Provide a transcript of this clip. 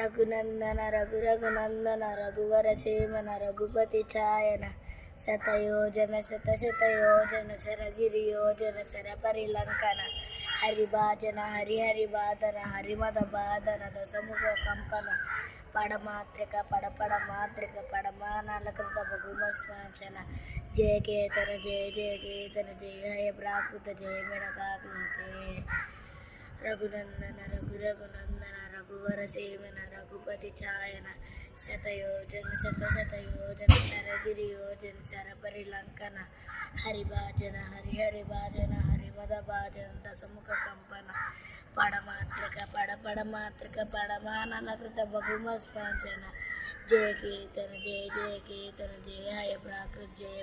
రఘునందన రఘు రఘునందన రఘువర సేమన రఘుపతి ఛాయన శతయోజన శత శతయోజన శరగిరి యోజన శర హరిభాజన హరిహరి బాధన హరిమద బాధన దశముఖ కంపన పడమాత్రిక పడపడ మాత్రిక పడమానాల కృత భగుమస్వాంచన జయ కేతన జయ జయ కేతన జయ హయ ప్రాకృత జయ మిడకాకృతే రఘునందన రఘు రఘునందన రఘువర సేవన రఘుపతి ఛాయన శతయోజన శత శతయోజన శరగిరి యోజన శరపరి లంకన హరిభాజన హరిహరి భాజన హరివద భాజన దశముఖ కంపన పడమాత్రిక పడపడ మాత్రిక పడమానల కృత బహుమ స్పాంచన జయ కీర్తన జయ జయ కీర్తన జయ హయ ప్రాకృత జయ